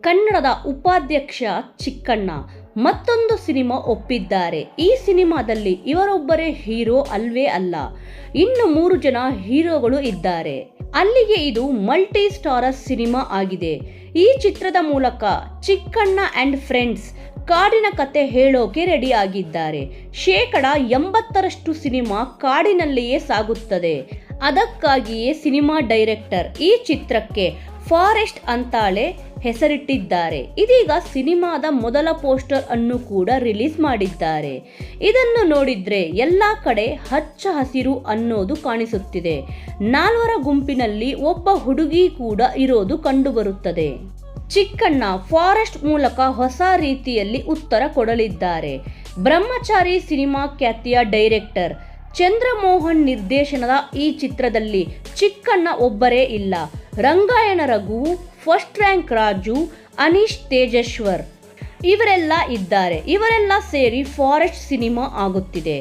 ಕನ್ನಡದ ಉಪಾಧ್ಯಕ್ಷ ಚಿಕ್ಕಣ್ಣ. ಮತ್ತೊಂದು ಸಿನಿಮಾ ಒಪ್ಪಿದ್ದಾರೆ. ಈ ಸಿನಿಮಾದಲ್ಲಿ ಇವರೊಬ್ಬರೇ ಹೀರೋ ಅಲ್ವೇ ಅಲ್ಲ. ಇನ್ನು ಮೂರು ಜನ ಹೀರೋಗಳು ಇದ್ದಾರೆ. ಅಲ್ಲಿಗೆ ಇದು ಮಲ್ಟಿ ಸ್ಟಾರಸ್ ಸಿನಿಮಾ ಆಗಿದೆ. ಈ ಚಿತ್ರದ ಮೂಲಕ ಚಿಕ್ಕಣ್ಣ ಅಂಡ್ ಫ್ರೆಂಡ್ಸ್ ಕಾಡಿನ ಕತೆ ಹೇಳೋಕೆ ರೆಡಿ ಆಗಿದ್ದಾರೆ. ಶೇಕಡ ಎಂಬತ್ತರಷ್ಟು ಸಿನಿಮಾ ಕಾಡಿನಲ್ಲಿಯೇ ಸಾಗುತ್ತದೆ. ಅದಕ್ಕಾಗಿಯೇ ಸಿನಿಮಾ ಡೈರೆಕ್ಟರ್ ಈ ಚಿತ್ರಕ್ಕೆ ಫಾರೆಸ್ಟ್ ಅಂತಾಳೆ ಹೆಸರಿಟ್ಟಿದ್ದಾರೆ. ಇದೀಗ ಸಿನಿಮಾದ ಮೊದಲ ಪೋಸ್ಟರ್ ಅನ್ನು ಕೂಡ ರಿಲೀಸ್ ಮಾಡಿದ್ದಾರೆ. ಇದನ್ನು ನೋಡಿದ್ರೆ ಎಲ್ಲ ಕಡೆ ಹಚ್ಚ ಹಸಿರು ಅನ್ನೋದು ಕಾಣಿಸುತ್ತಿದೆ. ನಾಲ್ವರ ಗುಂಪಿನಲ್ಲಿ ಒಬ್ಬ ಹುಡುಗಿ ಕೂಡ ಇರೋದು ಕಂಡುಬರುತ್ತದೆ. ಚಿಕ್ಕಣ್ಣ ಫಾರೆಸ್ಟ್ ಮೂಲಕ ಹೊಸ ರೀತಿಯಲ್ಲಿ ಉತ್ತರ ಕೊಡಲಿದ್ದಾರೆ. ಬ್ರಹ್ಮಚಾರಿ ಸಿನಿಮಾ ಖ್ಯಾತಿಯ ಡೈರೆಕ್ಟರ್ ಚಂದ್ರಮೋಹನ್ ನಿರ್ದೇಶನದ ಈ ಚಿತ್ರದಲ್ಲಿ ಚಿಕ್ಕಣ್ಣ ಒಬ್ಬರೇ ಇಲ್ಲ. ರಂಗಾಯಣ ರಘು, ಫಸ್ಟ್ ರ್ಯಾಂಕ್ ರಾಜು, ಅನೀಶ್ ತೇಜೇಶ್ವರ್ ಇವರೆಲ್ಲ ಇದ್ದಾರೆ. ಇವರೆಲ್ಲ ಸೇರಿ ಫಾರೆಸ್ಟ್ ಸಿನಿಮಾ ಆಗುತ್ತಿದೆ.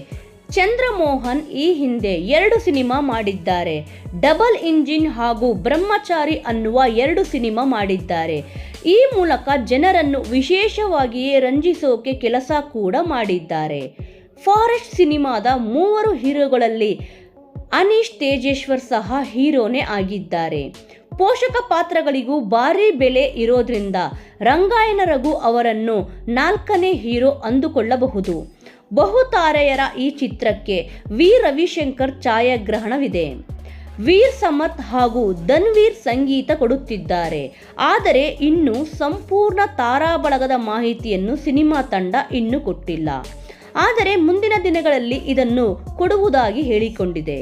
ಚಂದ್ರಮೋಹನ್ ಈ ಹಿಂದೆ ಎರಡು ಸಿನಿಮಾ ಮಾಡಿದ್ದಾರೆ. ಡಬಲ್ ಇಂಜಿನ್ ಹಾಗೂ ಬ್ರಹ್ಮಚಾರಿ ಅನ್ನುವ ಎರಡು ಸಿನಿಮಾ ಮಾಡಿದ್ದಾರೆ. ಈ ಮೂಲಕ ಜನರನ್ನು ವಿಶೇಷವಾಗಿಯೇ ರಂಜಿಸೋಕೆ ಕೆಲಸ ಕೂಡ ಮಾಡಿದ್ದಾರೆ. ಫಾರೆಸ್ಟ್ ಸಿನಿಮಾದ ಮೂವರು ಹೀರೋಗಳಲ್ಲಿ ಅನೀಶ್ ತೇಜೇಶ್ವರ್ ಸಹ ಹೀರೋನೇ ಆಗಿದ್ದಾರೆ. ಪೋಷಕ ಪಾತ್ರಗಳಿಗೂ ಭಾರೀ ಬೆಲೆ ಇರೋದ್ರಿಂದ ರಂಗಾಯಣ ರಘು ಅವರನ್ನು ನಾಲ್ಕನೇ ಹೀರೋ ಅಂದುಕೊಳ್ಳಬಹುದು. ಬಹುತಾರೆಯರ ಈ ಚಿತ್ರಕ್ಕೆ ವಿ. ರವಿಶಂಕರ್ ಛಾಯಾಗ್ರಹಣವಿದೆ. ವೀರ್ ಸಮತ್ ಹಾಗೂ ಧನ್ವೀರ್ ಸಂಗೀತ ಕೊಡುತ್ತಿದ್ದಾರೆ. ಆದರೆ ಇನ್ನು ಸಂಪೂರ್ಣ ತಾರಾಬಳಗದ ಮಾಹಿತಿಯನ್ನು ಸಿನಿಮಾ ತಂಡ ಇನ್ನೂ ಕೊಟ್ಟಿಲ್ಲ. ಆದರೆ ಮುಂದಿನ ದಿನಗಳಲ್ಲಿ ಇದನ್ನು ಕೊಡುವುದಾಗಿ ಹೇಳಿಕೊಂಡಿದೆ.